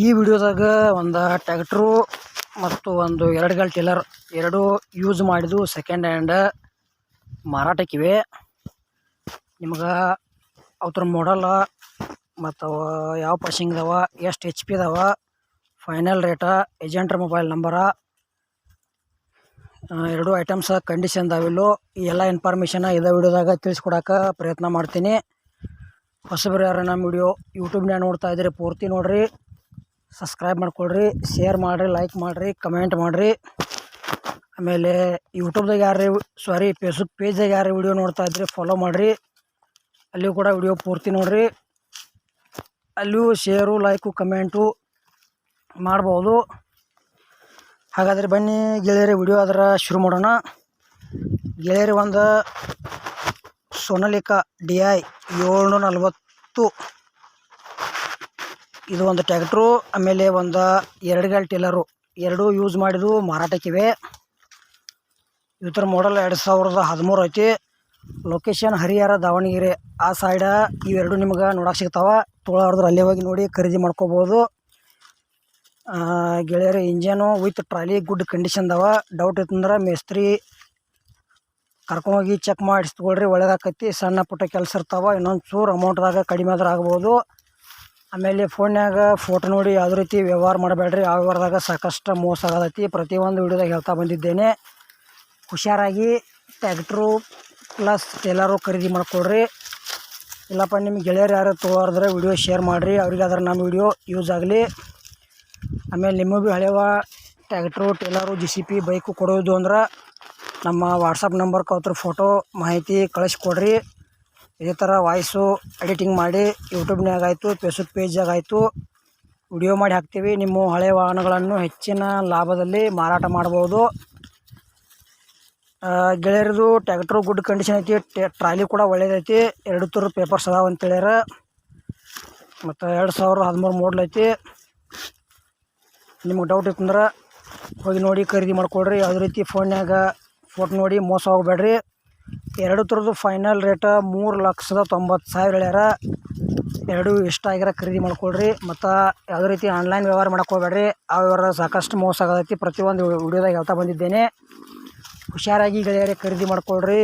ಈ ವಿಡಿಯೋದಾಗ ಒಂದು ಟ್ಯಾಕ್ಟ್ರು ಮತ್ತು ಒಂದು ಎರಡು ಗಾಲ್ ಟಿಲ್ಲರ್ ಎರಡು ಯೂಸ್ ಮಾಡಿದ್ದು ಸೆಕೆಂಡ್ ಹ್ಯಾಂಡ್ ಮಾರಾಟಕ್ಕಿವೆ. ನಿಮ್ಗೆ ಅವ್ರ ಮಾಡಲ್ಲ ಮತ್ತು ಯಾವ ಪಾಸಿಂಗ್ ಇದಾವ ಎಷ್ಟು ಎಚ್ ಪಿ ಅದಾವ ಫೈನಲ್ ರೇಟ ಏಜೆಂಟ್ರ ಮೊಬೈಲ್ ನಂಬರ ಎರಡು ಐಟಮ್ಸ್ ಕಂಡೀಷನ್ ಇದಾವಿಲ್ಲೋ ಈ ಎಲ್ಲ ಇನ್ಫಾರ್ಮೇಷನ್ ಇದೇ ವಿಡಿಯೋದಾಗ ತಿಳಿಸ್ಕೊಡಕ್ಕೆ ಪ್ರಯತ್ನ ಮಾಡ್ತೀನಿ. ಹೊಸಬ್ರು ಯಾರು ನಮ್ಮ ವಿಡಿಯೋ ಯೂಟ್ಯೂಬ್ನಾಗ ನೋಡ್ತಾ ಇದ್ದೀರಿ ಪೂರ್ತಿ ನೋಡಿರಿ. ಸಬ್ಸ್ಕ್ರೈಬ್ ಮಾಡ್ಕೊಳ್ರಿ ಶೇರ್ ಮಾಡಿರಿ ಲೈಕ್ ಮಾಡಿರಿ ಕಮೆಂಟ್ ಮಾಡಿರಿ. ಆಮೇಲೆ ಯೂಟ್ಯೂಬ್ದಾಗ ಯಾರು ಸಾರಿ ಫೇಸ್ಬುಕ್ ಪೇಜ್ದಾಗ ಯಾರು ವಿಡಿಯೋ ನೋಡ್ತಾ ಇದ್ರಿ ಫಾಲೋ ಮಾಡಿರಿ. ಅಲ್ಲಿಯೂ ಕೂಡ ವಿಡಿಯೋ ಪೂರ್ತಿ ನೋಡಿರಿ. ಅಲ್ಲಿಯೂ ಶೇರು ಲೈಕು ಕಮೆಂಟು ಮಾಡ್ಬೋದು. ಹಾಗಾದರೆ ಬನ್ನಿ ಗೆಳೆಯರಿ ವಿಡಿಯೋ ಅದರ ಶುರು ಮಾಡೋಣ. ಗೆಳೆಯರಿ, ಒಂದು ಸೋನಲಿಕಾ ಡಿ ಐ ಏಳ್ನೂರ ನಲ್ವತ್ತು ಇದು ಒಂದು ಟ್ಯಾಕ್ಟ್ರು, ಆಮೇಲೆ ಒಂದು ಎರಡು ಗಾಲ್ ಟೇಲರು. ಎರಡೂ ಯೂಸ್ ಮಾಡಿದ್ದು ಮಾರಾಟಕ್ಕಿವೆ. ಇವ್ರ ಮಾಡಲ್ ಎರಡು ಸಾವಿರದ ಹದಿಮೂರು ಐತಿ. ಲೊಕೇಶನ್ ಹರಿಹರ, ದಾವಣಗೆರೆ. ಆ ಸೈಡ ಇವೆರಡು ನಿಮ್ಗೆ ನೋಡಕ್ಕೆ ಸಿಗ್ತಾವೆ. ತೋಳಾರ್ದ್ರೆ ಅಲ್ಲೇ ಹೋಗಿ ನೋಡಿ ಖರೀದಿ ಮಾಡ್ಕೋಬೋದು. ಗೆಳೆಯರ, engine with trolley, good condition ಕಂಡೀಷನ್ದವ doubt ಇತ್ತಂದ್ರೆ ಮೇಸ್ತ್ರಿ ಕರ್ಕೊಂಡೋಗಿ ಚೆಕ್ ಮಾಡಿಸ್ಕೊಳ್ರಿ, ಒಳ್ಳೇದಾಕೈತಿ. ಸಣ್ಣ ಪುಟ್ಟ ಕೆಲಸ ಇರ್ತಾವ, ಇನ್ನೊಂದು ಚೂರು ಅಮೌಂಟ್ದಾಗ ಕಡಿಮೆ ಆದ್ರೆ ಆಗ್ಬೋದು. ಆಮೇಲೆ ಫೋನ್ಯಾಗ ಫೋಟೋ ನೋಡಿ ಯಾವುದೇ ರೀತಿ ವ್ಯವಹಾರ ಮಾಡಬೇಡ್ರಿ. ಆ ವ್ಯವಹಾರದಾಗ ಸಾಕಷ್ಟು ಮೋಸ ಆಗತೈತಿ ಪ್ರತಿಯೊಂದು ವಿಡಿಯೋದಾಗ ಹೇಳ್ತಾ ಬಂದಿದ್ದೇನೆ. ಹುಷಾರಾಗಿ ಟ್ಯಾಕ್ಟ್ರು ಪ್ಲಸ್ ಟೇಲರು ಖರೀದಿ ಮಾಡಿಕೊಡ್ರಿ ಇಲ್ಲಪ್ಪ ನಿಮ್ಮ ಗೆಳೆಯರು ಯಾರು ತೊಗೊಳೋದ್ರೆ ವಿಡಿಯೋ ಶೇರ್ ಮಾಡಿರಿ. ಅವ್ರಿಗೆ ಆದ್ರೆ ನಮ್ಮ ವಿಡಿಯೋ ಯೂಸ್ ಆಗಲಿ. ಆಮೇಲೆ ನಿಮಗೆ ಭೀ ಹಳೆವ tractor trailer J C B bike ಕೊಡೋದು ಅಂದ್ರೆ ನಮ್ಮ ವಾಟ್ಸಪ್ ನಂಬರ್ ಕೌತ್ರ ಫೋಟೋ ಮಾಹಿತಿ ಕಳಿಸ್ಕೊಡ್ರಿ. ಇದೇ ಥರ ವಾಯ್ಸು ಎಡಿಟಿಂಗ್ ಮಾಡಿ ಯೂಟ್ಯೂಬ್ನಾಗ ಆಯಿತು ಫೇಸ್ಬುಕ್ ಪೇಜಾಗ ಆಯಿತು. ವಿಡಿಯೋ ಮಾಡಿ ಹಾಕ್ತೀವಿ. ನಿಮ್ಮ ಹಳೆಯ ವಾಹನಗಳನ್ನು ಹೆಚ್ಚಿನ ಲಾಭದಲ್ಲಿ ಮಾರಾಟ ಮಾಡ್ಬೋದು. ಗೆಳೆಯರದು ಟ್ಯಾಕ್ಟ್ರು ಗುಡ್ ಕಂಡೀಷನ್ ಐತಿ. ಟ್ರಾಲಿ ಕೂಡ ಒಳ್ಳೇದೈತಿ. ಎರಡು ಥರ ಪೇಪರ್ಸ್ ಅದಾವ ಅಂತ ಹೇಳ್ಯಾರ ಮತ್ತು ಎರಡು ಸಾವಿರದ ಹದಿಮೂರು ಐತಿ. ನಿಮ್ಗೆ ಡೌಟ್ ಇತ್ತಂದ್ರೆ ಹೋಗಿ ನೋಡಿ ಖರೀದಿ ಮಾಡ್ಕೊಳ್ರಿ ಯಾವುದೇ ರೀತಿ ಫೋನ್ಯಾಗ ಫೋಟೋ ನೋಡಿ ಮೋಸ ಹೋಗಬೇಡ್ರಿ. ಎರಡು ಥರದ್ದು ಫೈನಲ್ ರೇಟ ಮೂರು ಲಕ್ಷದ ತೊಂಬತ್ತು ಸಾವಿರ ಹೇಳ್ಯಾರ. ಎರಡು ಇಷ್ಟ ಆಗಿರ ಖರೀದಿ ಮಾಡ್ಕೊಳ್ರಿ ಮತ್ತು ಯಾವುದೇ ರೀತಿ ಆನ್ಲೈನ್ ವ್ಯವಹಾರ ಮಾಡಕ್ಕೆ ಹೋಗ್ಬೇಡ್ರಿ. ಆ ವ್ಯವಹಾರ ಸಾಕಷ್ಟು ಮೋಸ ಆಗತೈತಿ. ಪ್ರತಿಯೊಂದು ವಿಡಿಯೋದಾಗ ಹೇಳ್ತಾ ಬಂದಿದ್ದೇನೆ. ಹುಷಾರಾಗಿ ಗೆಳೆಯರೇ ಖರೀದಿ ಮಾಡ್ಕೊಳ್ರಿ